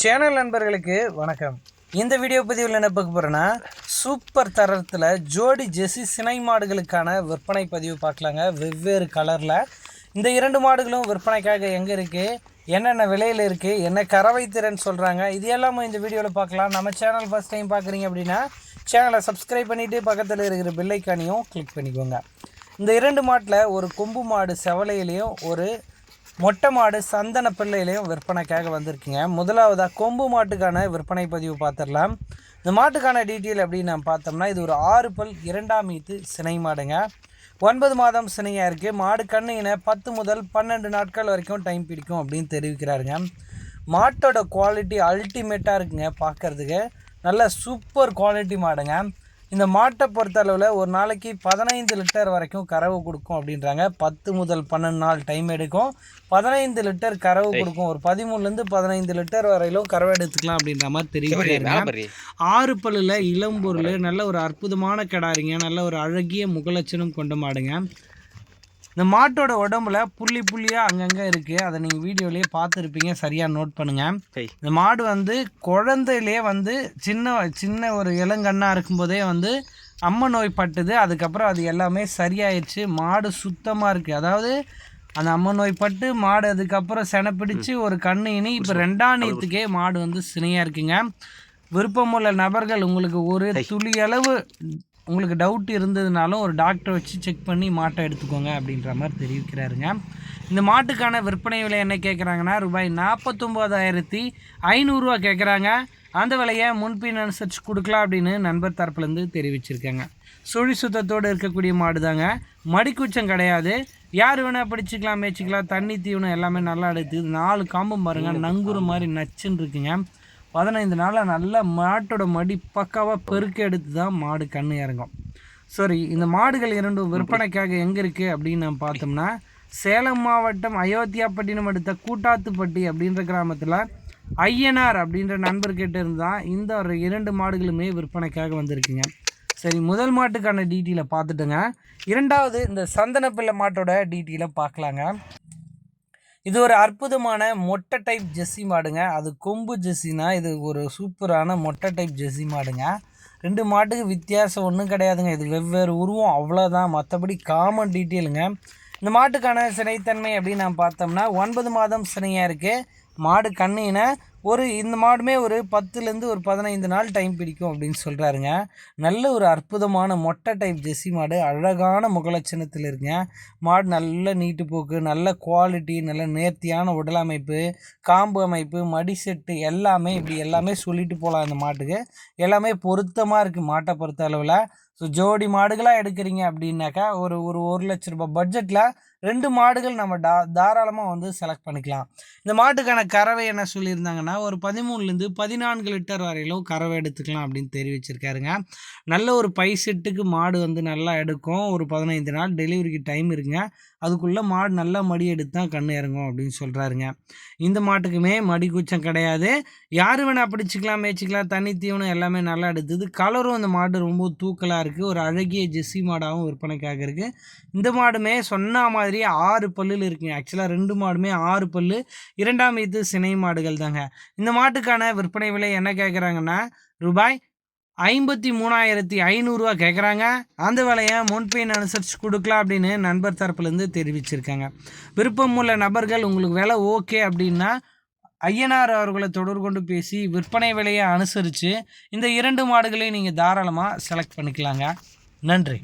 Channel நண்பர்களுக்கு வணக்கம். இந்த வீடியோ பதிவில் என்ன பார்க்க போகிறேன்னா சூப்பர் தரத்தில் ஜோடி ஜெர்சி சினை மாடுகளுக்கான விற்பனை பதிவு பார்க்கலாங்க. வெவ்வேறு கலரில் இந்த இரண்டு மாடுகளும் விற்பனைக்காக எங்கே இருக்குது என்னென்ன விலையில் இருக்குது என்ன கறவை திறன் சொல்கிறாங்க இது எல்லாமே இந்த வீடியோவில் பார்க்கலாம். நம்ம சேனல் ஃபஸ்ட் டைம் பார்க்குறீங்க அப்படின்னா சேனலை சப்ஸ்கிரைப் பண்ணிவிட்டு பக்கத்தில் இருக்கிற பில்லைக்கானையும் கிளிக் பண்ணிக்கோங்க. இந்த இரண்டு மாட்டில் ஒரு கொம்பு மாடு செவலையிலையும் ஒரு மொட்டை மாடு சந்தன பிள்ளையிலையும் விற்பனைக்காக வந்திருக்குங்க. முதலாவதாக கொம்பு மாட்டுக்கான விற்பனை பதிவு பார்த்துடலாம். இந்த மாட்டுக்கான டீட்டெயில் அப்படின்னு நம்ம பார்த்தோம்னா இது ஒரு ஆறு பல் இரண்டாம் ஈத்து சினை மாடுங்க. ஒன்பது மாதம் சினையாக இருக்குது மாடு கண்ணுங்கின பத்து முதல் பன்னெண்டு நாட்கள் வரைக்கும் டைம் பிடிக்கும் அப்படின்னு தெரிவிக்கிறாருங்க. மாட்டோட குவாலிட்டி அல்டிமேட்டாக இருக்குங்க பார்க்குறதுக்கு. நல்ல சூப்பர் குவாலிட்டி மாடுங்க. இந்த மாட்டை பொறுத்தளவில் ஒரு நாளைக்கு பதினைந்து லிட்டர் வரைக்கும் கறவை கொடுக்கும் அப்படின்றாங்க. பத்து முதல் பன்னெண்டு நாள் டைம் எடுக்கும். பதினைந்து லிட்டர் கறவை கொடுக்கும். ஒரு பதிமூணுலேருந்து பதினைந்து லிட்டர் வரையிலும் கறவை எடுத்துக்கலாம் அப்படின்ற மாதிரி தெரிவிக்கிறாங்க ஆறு பல்லில் இளம்பொருள் நல்ல ஒரு அற்புதமான கிடாரிங்க நல்ல ஒரு அழகிய முகலட்சணம் கொண்ட மாடுங்க. இந்த மாட்டோட உடம்புல புள்ளி புள்ளியாக அங்கங்கே இருக்குது அதை நீங்கள் வீடியோலேயே பார்த்துருப்பீங்க. சரியாக நோட் பண்ணுங்கள் இந்த மாடு வந்து குழந்தையிலேயே வந்து சின்ன சின்ன ஒரு இளங்கண்ணாக இருக்கும்போதே வந்து அம்ம நோய் பட்டுது. அதுக்கப்புறம் அது எல்லாமே சரியாயிடுச்சு மாடு சுத்தமாக இருக்குது அதாவது அந்த அம்ம நோய் பட்டு மாடு அதுக்கப்புறம் செனை பிடிச்சு ஒரு கண்ணு இனி இப்போ ரெண்டாம் நீத்துக்கே மாடு வந்து சினையாக இருக்குங்க. விருப்பமுள்ள நபர்கள் உங்களுக்கு ஒரு துளி அளவு உங்களுக்கு டவுட் இருந்ததுனாலும் ஒரு டாக்டரை வச்சு செக் பண்ணி மாட்டை எடுத்துக்கோங்க அப்படின்ற மாதிரி தெரிவிக்கிறாருங்க. இந்த மாட்டுக்கான விற்பனை விலை என்ன கேட்குறாங்கன்னா ரூபாய் நாற்பத்தொம்போதாயிரத்தி ஐநூறுரூவா கேட்குறாங்க அந்த விலையை முன்பின் அனுசரித்து கொடுக்கலாம் அப்படின்னு நண்பர் தரப்புலேருந்து தெரிவிச்சிருக்காங்க. சுழி சுத்தத்தோடு இருக்கக்கூடிய மாடு தாங்க மடிக்குச்சம் கிடையாது. யார் வேணால் பிடிச்சிக்கலாம் மேய்ச்சிக்கலாம். தண்ணி தீவனம் எல்லாமே நல்லா எடுத்து நாலு காம்பும் பாருங்கள் நங்குறு மாதிரி நச்சுன்னு இருக்குங்க. பதினைந்து நாளில் நல்லா மாட்டோட மடி பக்காவாக பெருக்க எடுத்து தான் மாடு கண்ணு இறங்கும். சரி இந்த மாடுகள் இரண்டும் விற்பனைக்காக எங்கே இருக்குது அப்படின்னு நம்ம பார்த்தோம்னா சேலம் மாவட்டம் அயோத்தியாப்பட்டினம் அடுத்த கூட்டாத்துப்பட்டி அப்படின்ற கிராமத்தில் ஐயனார் அப்படின்ற நண்பர்கிட்ட இருந்தால் தான் இந்த ஒரு இரண்டு மாடுகளுமே விற்பனைக்காக வந்திருக்குங்க. சரி முதல் மாட்டுக்கான டீட்டெயிலை பார்த்துட்டுங்க. இரண்டாவது இந்த சந்தனப்பிள்ளை மாட்டோட டீட்டெயிலை பார்க்கலாங்க. இது ஒரு அற்புதமான மொட்டை டைப் ஜெஸ்ஸி மாடுங்க. அது கொம்பு ஜெஸ்ஸினா இது ஒரு சூப்பரான மொட்டை டைப் ஜெஸ்ஸி மாடுங்க. ரெண்டு மாட்டுக்கு வித்தியாசம் ஒன்றும் கிடையாதுங்க. இது வெவ்வேறு உருவம் அவ்வளோதான் மற்றபடி காமன் டீட்டெயிலுங்க இந்த மாட்டுக்கான சினைத்தன்மை அப்படின்னு நான் பார்த்தோம்னா ஒன்பது மாதம் சினையாக இருக்குது மாடு கண்ணின ஒரு இந்த மாடுமே ஒரு பத்துலேருந்து ஒரு பதினைந்து நாள் டைம் பிடிக்கும் அப்படின்னு சொல்கிறாருங்க நல்ல ஒரு அற்புதமான மொட்டை டைப் ஜெஸ்ஸி மாடு. அழகான முகலட்சணத்தில் இருக்குங்க. மாடு நல்ல நீட்டு போக்கு நல்ல குவாலிட்டி நல்ல நேர்த்தியான உடல் அமைப்பு காம்பு அமைப்பு மடி செட்டு எல்லாமே இப்படி எல்லாமே சொல்லிட்டு போகலாம் இந்த மாட்டுக்கு. எல்லாமே பொருத்தமாக இருக்குது மாட்டை பொறுத்த அளவில். ஸோ ஜோடி மாடுகளாக எடுக்கிறீங்க அப்படின்னாக்கா ஒரு ஒரு ஒரு லட்ச ரூபாய் பட்ஜெட்டில் ரெண்டு மாடுகள் நம்ம டா தாராளமாக வந்து செலக்ட் பண்ணிக்கலாம். இந்த மாட்டுக்கான கறவை என்ன சொல்லியிருந்தாங்கன்னா ஒரு பதிமூணுலேருந்து பதினான்கு லிட்டர் வரையிலும் கறவை எடுத்துக்கலாம் அப்படின்னு தெரிவிச்சிருக்காருங்க. நல்ல ஒரு பைசெட்டுக்கு மாடு வந்து நல்லா எடுக்கும். ஒரு பதினைந்து நாள் டெலிவரிக்கு டைம் இருக்குங்க. அதுக்குள்ளே மாடு நல்லா மடி எடுத்தால் தான் கண் இறங்கும் அப்படின்னு சொல்கிறாருங்க இந்த மாட்டுக்குமே மடி குச்சம் கிடையாது. யார் வேணால் பிடிச்சிக்கலாம் மேய்ச்சிக்கலாம் தனி தீவனம் எல்லாமே நல்லா எடுத்தது. கலரும் அந்த மாடு ரொம்ப தூக்கலாக இருக்குது ஒரு அழகிய ஜெஸ்ஸி மாடாகவும் விற்பனைக்காக இருக்குது இந்த மாடுமே சொன்ன மாதிரி ஆறு பல்லில் இருக்குங்க. ஆக்சுவலாக ரெண்டு மாடுமே ஆறு பல்லு இரண்டாம் இது சினை மாடுகள் தாங்க இந்த மாட்டுக்கான விற்பனை விலை என்ன கேட்குறாங்கன்னா ரூபாய் ஐம்பத்தி மூணாயிரத்தி ஐநூறுரூவா கேட்குறாங்க அந்த விலையை முன்பெயின் அனுசரித்து கொடுக்கலாம் அப்படின்னு நண்பர் தரப்புலேருந்து தெரிவிச்சிருக்காங்க. விருப்பம் உள்ள நபர்கள் உங்களுக்கு விலை ஓகே அப்படின்னா ஐயனார் அவர்களை தொடர்பு கொண்டு பேசி விற்பனை விலையை அனுசரித்து இந்த இரண்டு மாடுகளையும் நீங்கள் தாராளமாக செலக்ட் பண்ணிக்கலாங்க. நன்றி.